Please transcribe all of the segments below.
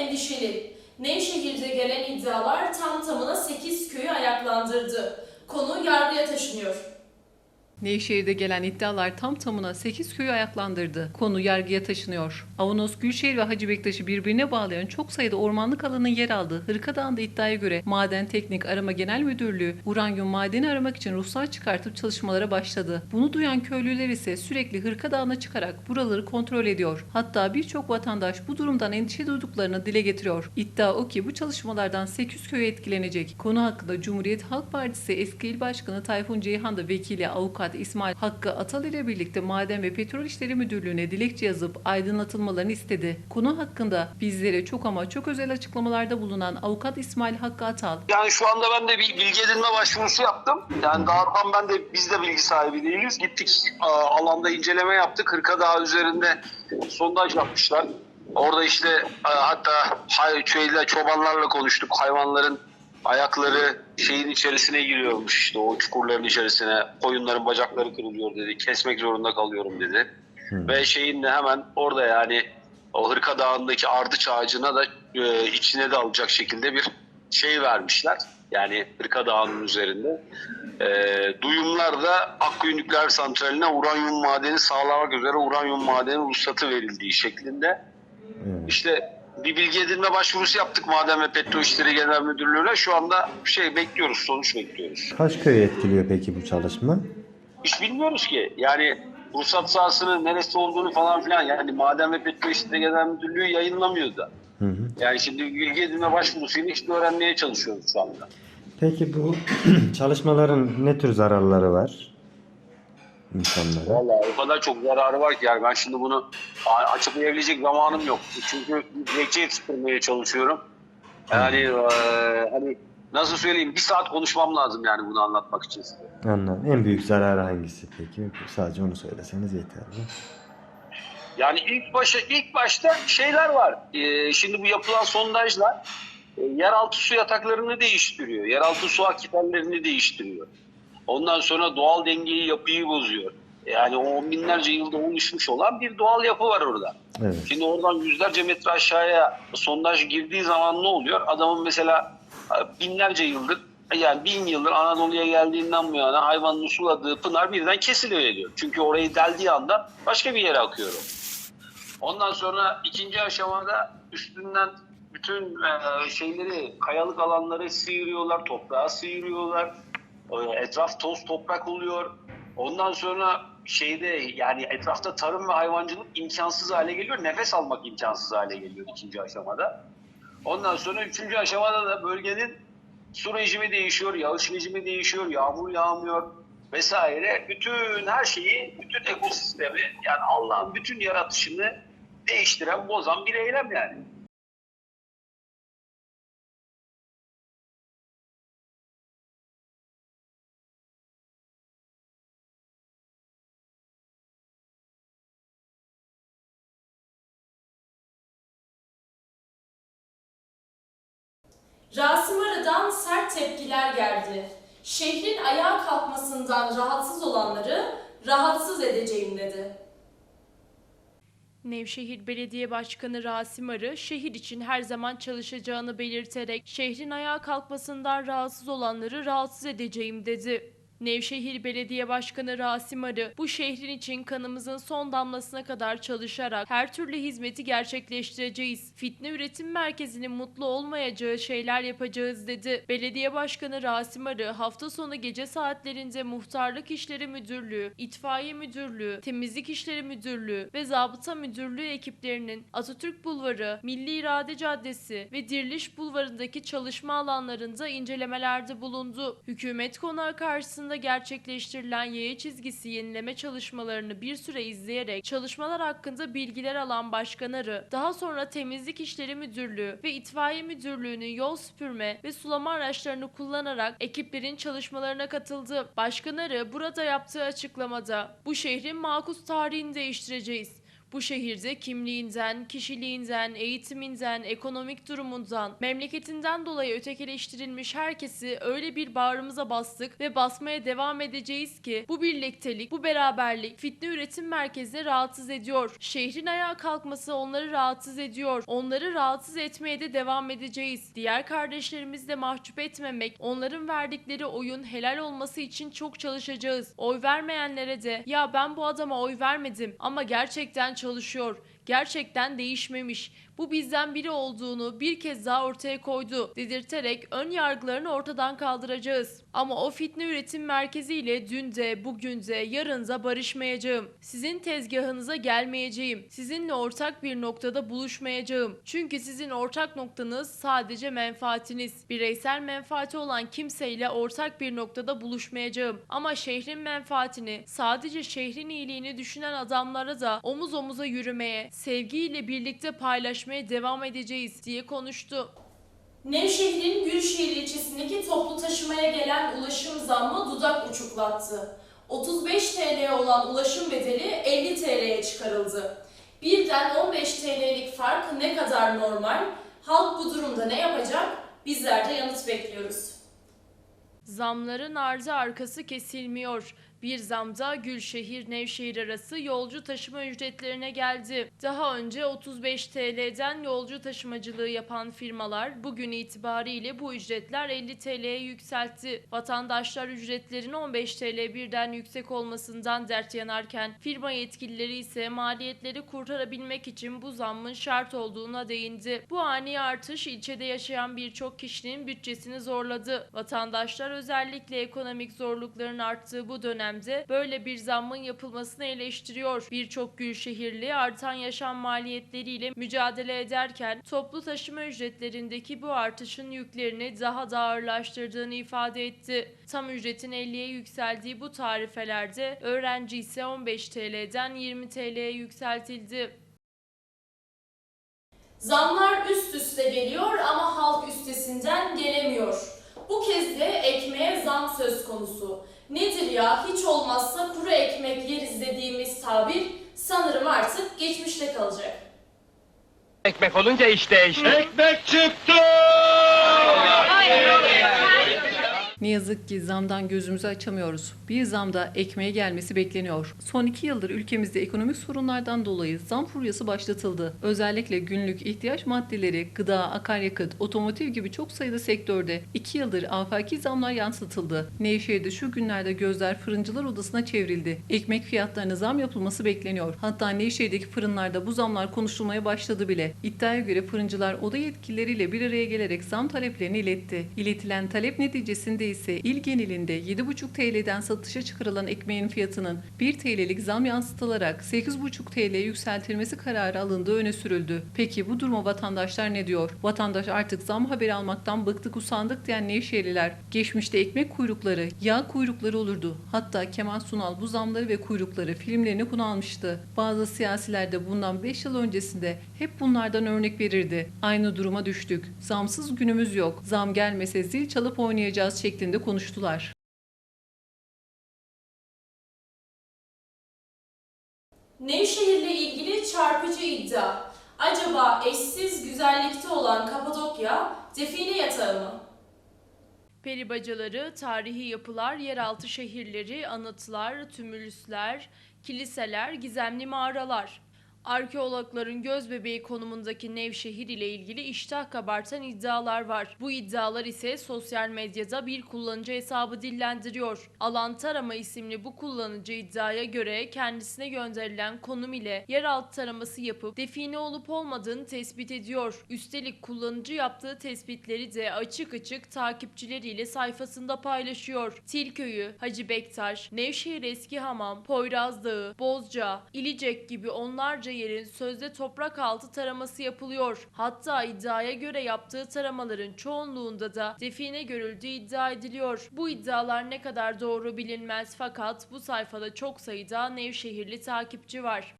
endişeli. Nevşehir'de gelen iddialar tam tamına 8 köyü ayaklandırdı. Konu yargıya taşınıyor. Nevşehir'de gelen iddialar tam tamına 8 köyü ayaklandırdı. Konu yargıya taşınıyor. Avanos, Gülşehir ve Hacı Bektaş'ı birbirine bağlayan çok sayıda ormanlık alanın yer aldığı Hırkadağ'ında iddiaya göre Maden Teknik Arama Genel Müdürlüğü uranyum madeni aramak için ruhsat çıkartıp çalışmalara başladı. Bunu duyan köylüler ise sürekli Hırkadağ'ına çıkarak buraları kontrol ediyor. Hatta birçok vatandaş bu durumdan endişe duyduklarını dile getiriyor. İddia o ki bu çalışmalardan 800 köy etkilenecek. Konu hakkında Cumhuriyet Halk Partisi eski il başkanı Tayfun Ceyhan da vekili avukat İsmail Hakkı Atal ile birlikte Maden ve Petrol İşleri Müdürlüğü'ne dilekçe yazıp aydınlatılmalarını istedi. Konu hakkında bizlere çok ama çok özel açıklamalarda bulunan avukat İsmail Hakkı Atal, Yani şu anda ben de bir bilgi edinme başvurusu yaptım. Yani daha tam ben de biz de bilgi sahibi değiliz. Gittik alanda inceleme yaptık. Hırkadağ üzerinde sondaj yapmışlar. Orada işte hatta şeyle, çobanlarla konuştuk. Hayvanların ayakları şeyin içerisine giriyormuş işte o çukurların içerisine. Koyunların bacakları kırılıyor dedi. Kesmek zorunda kalıyorum dedi. Ve şeyin de hemen orada yani o Hırka Dağı'ndaki ardıç ağacına da e, içine de alacak şekilde bir şey vermişler. Yani Hırka Dağı'nın üzerinde. E, duyumlar da Akkuyu Nükleer Santrali'ne uranyum madeni sağlamak üzere uranyum madeni ruhsatı verildiği şeklinde. İşte bir bilgi edinme başvurusu yaptık Maden ve Petrol İşleri Genel Müdürlüğü'ne. Şu anda şey bekliyoruz, sonuç bekliyoruz. Kaç köyü etkiliyor peki bu çalışma? Hiç bilmiyoruz ki. Yani ruhsat sahasının neresi olduğunu falan filan yani Maden ve Petrol İşleri Genel Müdürlüğü yayınlamıyor da. Hı hı. Yani şimdi bilgi edinme başvurusuyla işte öğrenmeye çalışıyoruz şu anda. Peki bu çalışmaların ne tür zararları var insanlara? Vallahi o kadar çok zararı var ki yani ben şimdi bunu açıklayabilecek zamanım yok. Çünkü dilekçe yetiştirmeye çalışıyorum. Yani eee, hani nasıl söyleyeyim bir saat konuşmam lazım yani bunu anlatmak için size. Anladım. En büyük zararı hangisi peki? Sadece onu söyleseniz yeterli. Yani ilk başa ilk başta şeyler var. Ee, şimdi bu yapılan sondajlar e, yeraltı su yataklarını değiştiriyor. Yeraltı su akifenlerini değiştiriyor. Ondan sonra doğal dengeyi, yapıyı bozuyor. Yani o binlerce yılda oluşmuş olan bir doğal yapı var orada. Evet. Şimdi oradan yüzlerce metre aşağıya sondaj girdiği zaman ne oluyor? Adamın mesela e, binlerce yıldır yani bin yıldır Anadolu'ya geldiğinden bu yana hayvanın suladığı pınar birden kesiliyor. Çünkü orayı deldiği anda başka bir yere akıyor. Ondan sonra ikinci aşamada üstünden bütün e, şeyleri, kayalık alanları sıyırıyorlar, toprağa sıyırıyorlar. E, Etraf toz toprak oluyor. Ondan sonra şeyde yani etrafta tarım ve hayvancılık imkansız hale geliyor. Nefes almak imkansız hale geliyor ikinci aşamada. Ondan sonra üçüncü aşamada da bölgenin su rejimi değişiyor, yağış rejimi değişiyor, yağmur yağmıyor vesaire. Bütün her şeyi, bütün ekosistemi yani Allah'ın bütün yaratışını değiştiren, bozan bir eylem yani. Rasim Arı'dan sert tepkiler geldi. Şehrin ayağa kalkmasından rahatsız olanları rahatsız edeceğim dedi. Nevşehir Belediye Başkanı Rasim Arı, şehir için her zaman çalışacağını belirterek şehrin ayağa kalkmasından rahatsız olanları rahatsız edeceğim dedi. Nevşehir Belediye Başkanı Rasim Arı, bu şehrin için kanımızın son damlasına kadar çalışarak her türlü hizmeti gerçekleştireceğiz. Fitne üretim merkezinin mutlu olmayacağı şeyler yapacağız dedi. Belediye Başkanı Rasim Arı, hafta sonu gece saatlerinde Muhtarlık İşleri Müdürlüğü, İtfaiye Müdürlüğü, Temizlik İşleri Müdürlüğü ve Zabıta Müdürlüğü ekiplerinin Atatürk Bulvarı, Milli İrade Caddesi ve Diriliş Bulvarı'ndaki çalışma alanlarında incelemelerde bulundu. Hükümet konağı karşısında gerçekleştirilen yaya çizgisi yenileme çalışmalarını bir süre izleyerek çalışmalar hakkında bilgiler alan Başkan Arı, daha sonra Temizlik İşleri Müdürlüğü ve İtfaiye Müdürlüğü'nün yol süpürme ve sulama araçlarını kullanarak ekiplerin çalışmalarına katıldı. Başkan Arı burada yaptığı açıklamada bu şehrin makus tarihini değiştireceğiz. Bu şehirde kimliğinden, kişiliğinden, eğitiminden, ekonomik durumundan, memleketinden dolayı ötekileştirilmiş herkesi öyle bir bağrımıza bastık ve basmaya devam edeceğiz ki bu birliktelik, bu beraberlik fitne üretim merkezini rahatsız ediyor. Şehrin ayağa kalkması onları rahatsız ediyor. Onları rahatsız etmeye de devam edeceğiz. Diğer kardeşlerimizi de mahcup etmemek, onların verdikleri oyun helal olması için çok çalışacağız. Oy vermeyenlere de ya ben bu adama oy vermedim ama gerçekten çalışıyor. Gerçekten değişmemiş. Bu bizden biri olduğunu bir kez daha ortaya koydu dedirterek ön yargılarını ortadan kaldıracağız. Ama o fitne üretim merkeziyle dün de, bugün de, yarın da barışmayacağım. Sizin tezgahınıza gelmeyeceğim. Sizinle ortak bir noktada buluşmayacağım. Çünkü sizin ortak noktanız sadece menfaatiniz. Bireysel menfaati olan kimseyle ortak bir noktada buluşmayacağım. Ama şehrin menfaatini, sadece şehrin iyiliğini düşünen adamlara da omuz omuza yürümeye, sevgiyle birlikte paylaşmaya devam edeceğiz diye konuştu. Nevşehir'in Gülşehir ilçesindeki toplu taşımaya gelen ulaşım zammı dudak uçuklattı. 35 TL olan ulaşım bedeli 50 TL'ye çıkarıldı. Birden 15 TL'lik fark ne kadar normal? Halk bu durumda ne yapacak? Bizler de yanıt bekliyoruz. Zamların ardı arkası kesilmiyor. Bir zamda Gülşehir Nevşehir arası yolcu taşıma ücretlerine geldi. Daha önce 35 TL'den yolcu taşımacılığı yapan firmalar bugün itibariyle bu ücretler 50 TL'ye yükseltti. Vatandaşlar ücretlerin 15 TL birden yüksek olmasından dert yanarken firma yetkilileri ise maliyetleri kurtarabilmek için bu zammın şart olduğuna değindi. Bu ani artış ilçede yaşayan birçok kişinin bütçesini zorladı. Vatandaşlar özellikle ekonomik zorlukların arttığı bu dönemde böyle bir zammın yapılmasını eleştiriyor. Birçok Gülşehirli artan yaşam maliyetleriyle mücadele ederken toplu taşıma ücretlerindeki bu artışın yüklerini daha da ağırlaştırdığını ifade etti. Tam ücretin 50'ye yükseldiği bu tarifelerde öğrenci ise 15 TL'den 20 TL'ye yükseltildi. Zamlar üst üste geliyor ama halk üstesinden gelemiyor. Bu kez de ekmeğe zam söz konusu. Nedir ya hiç olmazsa kuru ekmek yeriz dediğimiz tabir sanırım artık geçmişte kalacak. Ekmek olunca iş değişti. Ekmek çıktı! Ne yazık ki zamdan gözümüzü açamıyoruz. Bir zamda ekmeğe gelmesi bekleniyor. Son iki yıldır ülkemizde ekonomik sorunlardan dolayı zam furyası başlatıldı. Özellikle günlük ihtiyaç maddeleri, gıda, akaryakıt, otomotiv gibi çok sayıda sektörde iki yıldır afaki zamlar yansıtıldı. Nevşehir'de şu günlerde gözler fırıncılar odasına çevrildi. Ekmek fiyatlarına zam yapılması bekleniyor. Hatta Nevşehir'deki fırınlarda bu zamlar konuşulmaya başladı bile. İddiaya göre fırıncılar oda yetkilileriyle bir araya gelerek zam taleplerini iletti. İletilen talep neticesinde ise il genelinde 7,5 TL'den satışa çıkarılan ekmeğin fiyatının 1 TL'lik zam yansıtılarak 8,5 TL'ye yükseltilmesi kararı alındığı öne sürüldü. Peki bu duruma vatandaşlar ne diyor? Vatandaş artık zam haberi almaktan bıktık usandık diyen Nevşehirliler geçmişte ekmek kuyrukları, yağ kuyrukları olurdu. Hatta Kemal Sunal bu zamları ve kuyrukları filmlerine konu almıştı. Bazı siyasiler de bundan 5 yıl öncesinde hep bunlardan örnek verirdi. Aynı duruma düştük. Zamsız günümüz yok. Zam gelmese zil çalıp oynayacağız şeklinde konuştular. Nevşehir'le ilgili çarpıcı iddia. Acaba eşsiz güzellikte olan Kapadokya define yatağı mı? Peribacaları, tarihi yapılar, yeraltı şehirleri, anıtlar, tümülüsler, kiliseler, gizemli mağaralar. Arkeologların göz bebeği konumundaki Nevşehir ile ilgili iştah kabartan iddialar var. Bu iddialar ise sosyal medyada bir kullanıcı hesabı dillendiriyor. Alan Tarama isimli bu kullanıcı iddiaya göre kendisine gönderilen konum ile yeraltı taraması yapıp define olup olmadığını tespit ediyor. Üstelik kullanıcı yaptığı tespitleri de açık açık takipçileriyle sayfasında paylaşıyor. Tilköy'ü, Hacı Bektaş, Nevşehir Eski Hamam, Poyraz Dağı, Bozca, İlicek gibi onlarca yerin sözde toprak altı taraması yapılıyor. Hatta iddiaya göre yaptığı taramaların çoğunluğunda da define görüldüğü iddia ediliyor. Bu iddialar ne kadar doğru bilinmez fakat bu sayfada çok sayıda Nevşehirli takipçi var.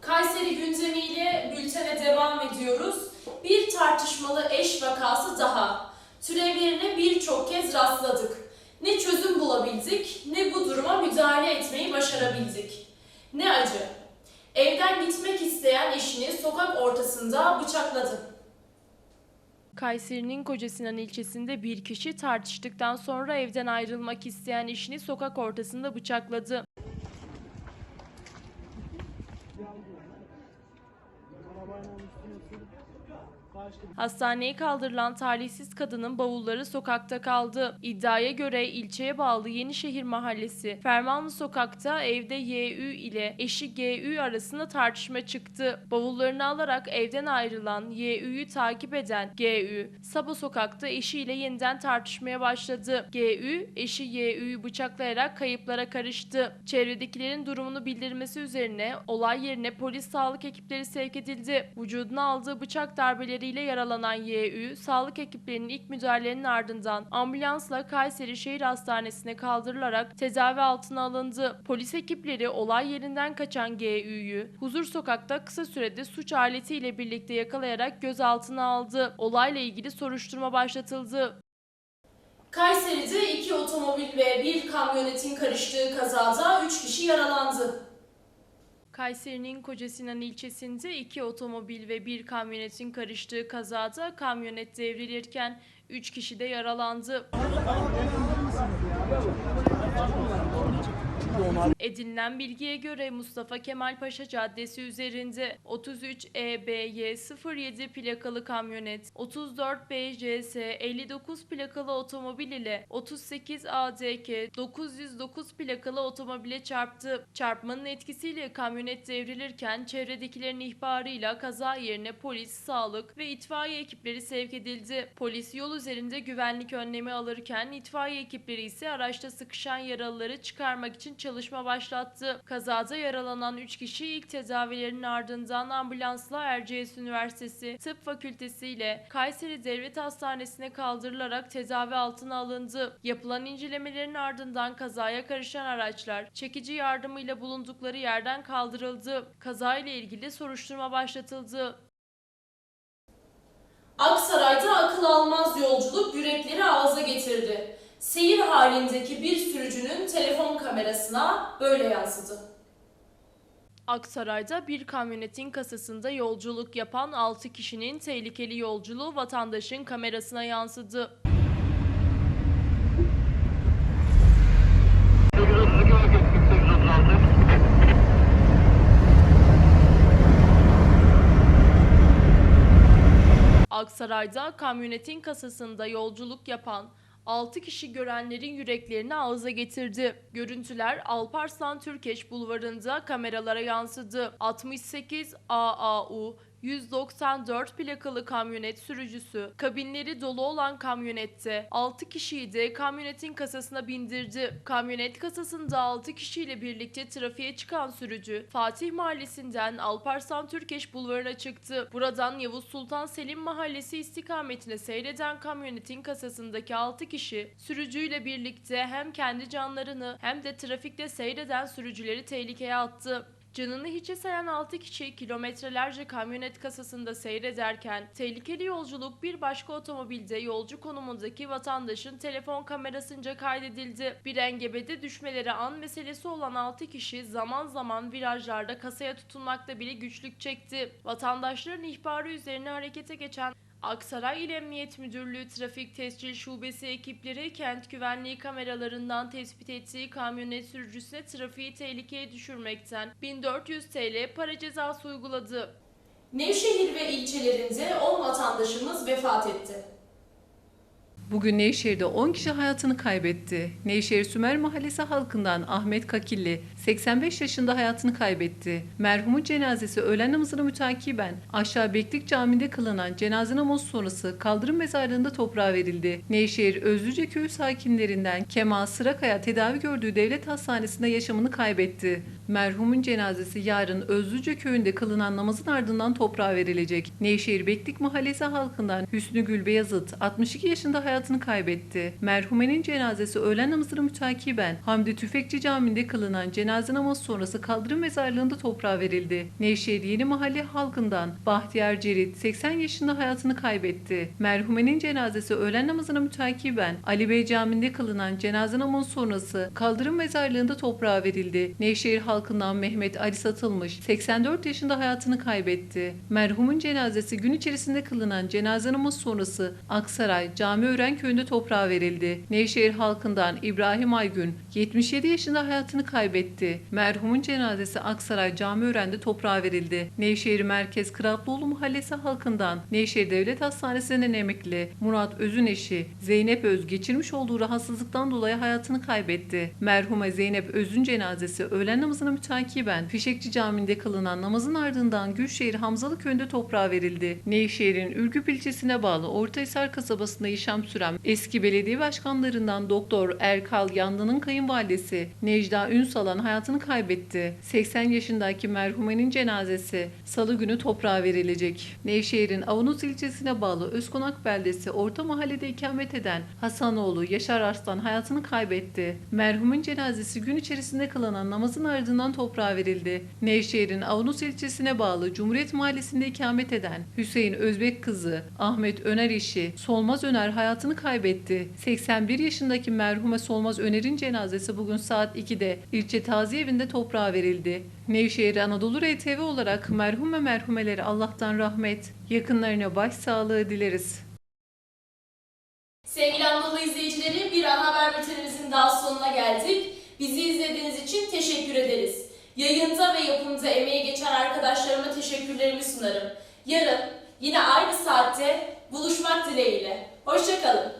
Kayseri gündemiyle bültene devam ediyoruz. Bir tartışmalı eş vakası daha. Türevlerine birçok kez rastladık. Ne çözüm bulabildik ne bu duruma müdahale etmeyi başarabildik. Ne acı. Evden gitmek isteyen eşini sokak ortasında bıçakladı. Kayseri'nin Kocasinan ilçesinde bir kişi tartıştıktan sonra evden ayrılmak isteyen eşini sokak ortasında bıçakladı. Hastaneye kaldırılan talihsiz kadının bavulları sokakta kaldı. İddiaya göre ilçeye bağlı Yenişehir Mahallesi Fermanlı Sokak'ta evde YÜ ile eşi GÜ arasında tartışma çıktı. Bavullarını alarak evden ayrılan YÜ'yü takip eden GÜ, Saba Sokak'ta eşiyle yeniden tartışmaya başladı. GÜ, eşi YÜ'yü bıçaklayarak kayıplara karıştı. Çevredekilerin durumunu bildirmesi üzerine olay yerine polis sağlık ekipleri sevk edildi. Vücuduna aldığı bıçak darbeleriyle yaralanan YÜ, sağlık ekiplerinin ilk müdahalelerinin ardından ambulansla Kayseri Şehir Hastanesi'ne kaldırılarak tedavi altına alındı. Polis ekipleri olay yerinden kaçan GÜ'yü Huzur Sokak'ta kısa sürede suç aletiyle birlikte yakalayarak gözaltına aldı. Olayla ilgili soruşturma başlatıldı. Kayseri'de iki otomobil ve bir kamyonetin karıştığı kazada 3 kişi yaralandı. Kayseri'nin Kocasinan ilçesinde iki otomobil ve bir kamyonetin karıştığı kazada kamyonet devrilirken 3 kişi de yaralandı. Edinilen bilgiye göre Mustafa Kemal Paşa Caddesi üzerinde 33 EBY 07 plakalı kamyonet, 34 BCS 59 plakalı otomobil ile 38 ADK 909 plakalı otomobile çarptı. Çarpmanın etkisiyle kamyonet devrilirken çevredekilerin ihbarıyla kaza yerine polis, sağlık ve itfaiye ekipleri sevk edildi. Polis yol üzerinde güvenlik önlemi alırken itfaiye ekipleri ise araçta sıkışan yaralıları çıkarmak için çalışma başlattı. Kazada yaralanan 3 kişi ilk tedavilerinin ardından ambulansla Erciyes Üniversitesi Tıp Fakültesi ile Kayseri Devlet Hastanesi'ne kaldırılarak tedavi altına alındı. Yapılan incelemelerin ardından kazaya karışan araçlar çekici yardımıyla bulundukları yerden kaldırıldı. Kazayla ilgili soruşturma başlatıldı. Aksaray'da akıl almaz yolculuk yürekleri ağza getirdi. Seyir halindeki bir sürücünün telefon kamerasına böyle yansıdı. Aksaray'da bir kamyonetin kasasında yolculuk yapan 6 kişinin tehlikeli yolculuğu vatandaşın kamerasına yansıdı. Aksaray'da kamyonetin kasasında yolculuk yapan 6 kişi görenlerin yüreklerini ağza getirdi. Görüntüler Alparslan Türkeş bulvarında kameralara yansıdı. 68 AAU 194 plakalı kamyonet sürücüsü kabinleri dolu olan kamyonette 6 kişiyi de kamyonetin kasasına bindirdi. Kamyonet kasasında 6 kişiyle birlikte trafiğe çıkan sürücü Fatih Mahallesi'nden Alparslan Türkeş bulvarına çıktı. Buradan Yavuz Sultan Selim Mahallesi istikametine seyreden kamyonetin kasasındaki 6 kişi sürücüyle birlikte hem kendi canlarını hem de trafikte seyreden sürücüleri tehlikeye attı. Canını hiçe sayan 6 kişi kilometrelerce kamyonet kasasında seyrederken tehlikeli yolculuk bir başka otomobilde yolcu konumundaki vatandaşın telefon kamerasınca kaydedildi. Bir engebede düşmeleri an meselesi olan 6 kişi zaman zaman virajlarda kasaya tutunmakta bile güçlük çekti. Vatandaşların ihbarı üzerine harekete geçen Aksaray İl Emniyet Müdürlüğü Trafik Tescil Şubesi ekipleri kent güvenliği kameralarından tespit ettiği kamyonet sürücüsüne trafiği tehlikeye düşürmekten 1400 TL para cezası uyguladı. Nevşehir ve ilçelerinde 10 vatandaşımız vefat etti. Bugün Nevşehir'de 10 kişi hayatını kaybetti. Nevşehir Sümer Mahallesi halkından Ahmet Kakilli 85 yaşında hayatını kaybetti. Merhumun cenazesi öğlen namazına mütakiben aşağı Beklik Camii'nde kılınan cenaze namazı sonrası kaldırım mezarlığında toprağa verildi. Nevşehir Özlüce köyü sakinlerinden Kemal Sırakaya tedavi gördüğü devlet hastanesinde yaşamını kaybetti. Merhumun cenazesi yarın Özlüce köyünde kılınan namazın ardından toprağa verilecek. Nevşehir Beklik Mahallesi halkından Hüsnü Gül Beyazıt 62 yaşında hayatını hayatını kaybetti. Merhumenin cenazesi öğlen namazını mütakiben Hamdi Tüfekçi Camii'nde kılınan cenaze namazı sonrası kaldırım mezarlığında toprağa verildi. Nevşehir Yeni Mahalle halkından Bahtiyar Cerit 80 yaşında hayatını kaybetti. Merhumenin cenazesi öğlen namazına mütakiben Ali Bey Camii'nde kılınan cenaze namazı sonrası kaldırım mezarlığında toprağa verildi. Nevşehir halkından Mehmet Ali Satılmış 84 yaşında hayatını kaybetti. Merhumun cenazesi gün içerisinde kılınan cenaze namazı sonrası Aksaray Camiören köyünde toprağa verildi. Nevşehir halkından İbrahim Aygün 77 yaşında hayatını kaybetti. Merhumun cenazesi Aksaray Camiören'de toprağa verildi. Nevşehir Merkez Kıratlıoğlu Mahallesi halkından Nevşehir Devlet Hastanesi'nden emekli Murat Öz'ün eşi Zeynep Öz geçirmiş olduğu rahatsızlıktan dolayı hayatını kaybetti. Merhume Zeynep Öz'ün cenazesi öğlen namazına mütakiben Fişekçi Camii'nde kılınan namazın ardından Gülşehir Hamzalı köyünde toprağa verildi. Nevşehir'in Ürgüp ilçesine bağlı Ortahisar kasabasında yaşam süren eski belediye başkanlarından Doktor Erkal Yanlı'nın kayınvalidesi Necda Ünsalan hayatını kaybetti. 80 yaşındaki merhumenin cenazesi salı günü toprağa verilecek. Nevşehir'in Avunuz ilçesine bağlı Özkonak beldesi Orta Mahalle'de ikamet eden Hasanoğlu Yaşar Arslan hayatını kaybetti. Merhumun cenazesi gün içerisinde kılınan namazın ardından toprağa verildi. Nevşehir'in Avunuz ilçesine bağlı Cumhuriyet Mahallesi'nde ikamet eden Hüseyin Özbek kızı Ahmet Öner eşi Solmaz Öner hayatını kaybetti. 81 yaşındaki merhume Solmaz Öner'in cenazesi bugün saat 2'de ilçe taziye evinde toprağa verildi. Nevşehir Anadolu RTV olarak merhum ve merhumelere Allah'tan rahmet, yakınlarına başsağlığı dileriz. Sevgili Anadolu izleyicileri bir an haber bültenimizin daha sonuna geldik. Bizi izlediğiniz için teşekkür ederiz. Yayında ve yapımda emeği geçen arkadaşlarıma teşekkürlerimi sunarım. Yarın yine aynı saatte buluşmak dileğiyle. Hoşçakalın.